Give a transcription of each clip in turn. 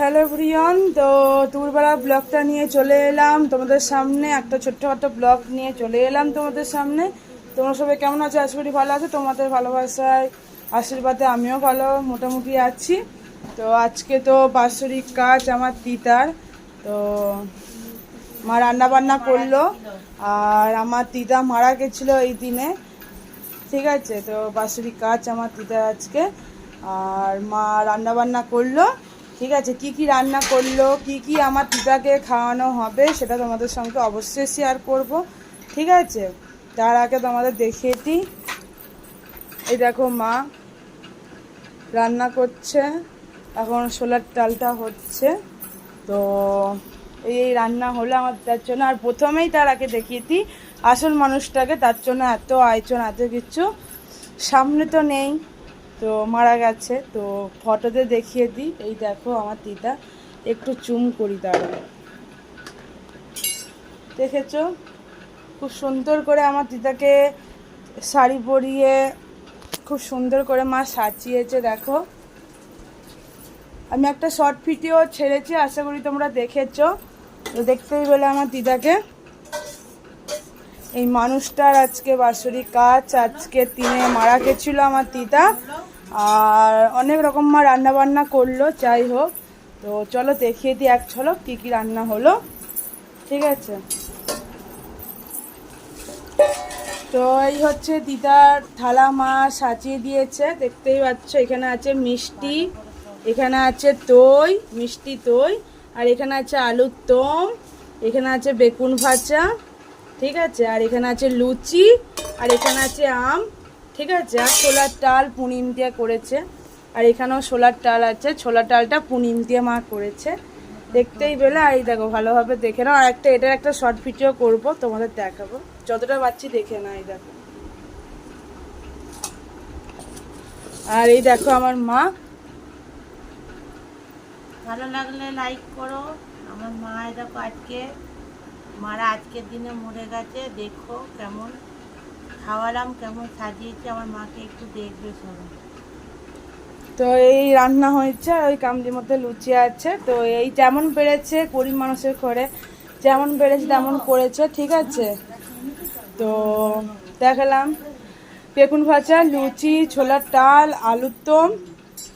Hello প্রিয়ন, তো দুপুরবেলা ব্লগটা নিয়ে চলে এলাম তোমাদের সামনে, একটা ছোট্টখাটো ব্লগ নিয়ে চলে এলাম তোমাদের সামনে। তোমরা সবাই কেমন আছো? আশা করি ভালো আছো। তোমাদের ভালোবাসায়, আশীর্বাদে আমিও ভালো, মোটামুটি আছি। তো আজকে তো বাৎসরিক কাজ আমার তিতার। তো মা রান্না বান্না করল, আর আমার দিদা মারা গেছিল এই দিনে। ঠিক আছে, তো বাৎসরিক কাজ আমার দিদা আজকে। আর মা রান্না বান্না করল। ঠিক আছে, কি কি রান্না করল, কি কি আমার দিদাকে খাওয়ানো হবে সেটা তোমাদের সঙ্গে অবশ্যই শেয়ার করব, ঠিক আছে? তার আগে তোমাদের দেখিয়ে দিই। এই দেখো মা রান্না করছে, এখন সোলার ডালটা হচ্ছে। তো এই এই রান্না হলো আমার তার জন্য। আর প্রথমেই তার আগে দেখিয়ে দিই, আসল মানুষটাকে তার জন্য এত আয়োজন, এত কিছু। সামনে তো নেই। তো মারা গেছে। তো ফটোতে দেখিয়ে দিই। এই দেখো আমার দিদা, একটু চুম করি তারা দেখেছ? খুব সুন্দর করে আমার দিদাকে শাড়ি পরিয়ে খুব সুন্দর করে মা সাজিয়েছে, দেখো। আমি একটা শর্ট ভিডিও ছেড়েছি, আশা করি তোমরা দেখেছ। তো দেখতেই বলে আমার দিদাকে। এই মানুষটার আজকে বাৎসরিক কাজ, আজকে তিনে মারা গেছিল আমার দিদা। আর অনেক রকম মা রান্না বান্না করল, যাই হোক। তো চলো দেখিয়ে দিই এক ঝলক কী কী রান্না হলো। ঠিক আছে? তো এই হচ্ছে দিদার থালা মা সাজিয়ে দিয়েছে, দেখতেই পাচ্ছ, এখানে আছে মিষ্টি, এখানে আছে দই, মিষ্টি দই, আর এখানে আছে আলুর দম, এখানে আছে বেগুন ভাজা, ঠিক আছে? আর এখানে আছে লুচি, আর এখানে আছে আম ঠিক আছে, আর ছোলার ডাল পুনিম দিয়ে করেছে। আর এখানেও ছোলার ডাল আছে, ছোলার ডালটা পুনিম দিয়ে মা করেছে। দেখতেই পেলে, আর এই দেখো, ভালোভাবে দেখে নাও। আর একটা, এটার একটা শর্ট ভিডিও করব, তোমাদের দেখাবো। যতটা পাচ্ছি দেখে না এই দেখো। আর এই দেখো, আমার মা। ভালো লাগলে লাইক করো। আমার মা দেখো, আজকে, মারা আজকের দিনে মরে গেছে। দেখো কেমন। খাওয়ালাম কেমন? সাজিয়েছি আমার মাকে একটু দেখবে সবাই? তো এই রান্না হয়েছে, ওই কামড়ির মধ্যে লুচি আছে। তো এই যেমন বেড়েছে গরিব মানুষের ঘরে, যেমন বেড়েছে তেমন করেছে, ঠিক আছে? তো দেখালাম। বেগুন ভাজা, লুচি, ছোলার ডাল, আলুর দম,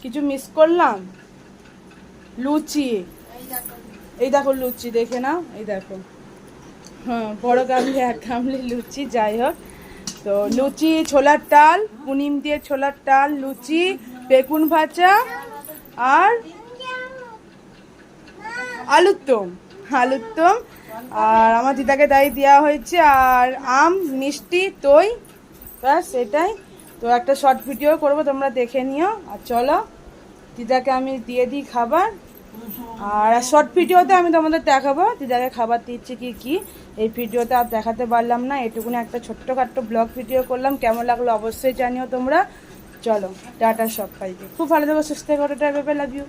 কিছু মিস করলাম? লুচি। এই দেখো লুচি, দেখে নাও। এই দেখো। হ্যাঁ বড় গামলি এক গামলি লুচি, যাই হোক। তো লুচি, ছোলার ডাল, পুনিম দিয়ে ছোলার ডাল, লুচি, বেগুন ভাজা আর আলুর দম আলুর দম। আর আমার দিদাকে তাই দেওয়া হয়েছে আর আম, মিষ্টি, দই, ব্যাস এটাই। তো একটা শর্ট ভিডিও করব, তোমরা দেখে নিও। আর চলো, দিদাকে আমি দিয়ে দিই খাবার। আর শর্ট ভিডিওতে আমি তোমাদের দেখাবো, দিদাকে খাবার দিচ্ছি কি কি। এই ভিডিওতে আর দেখাতে পারলাম না, এটুকুনি একটা ছোট্টখাট্ট ব্লগ ভিডিও করলাম, কেমন লাগল অবশ্যই জানিও তোমরা। চলো, টাটা সব সবাইকে খুব ভালো থাকো, সুস্থ থাকো, টাটা লাভ ইউ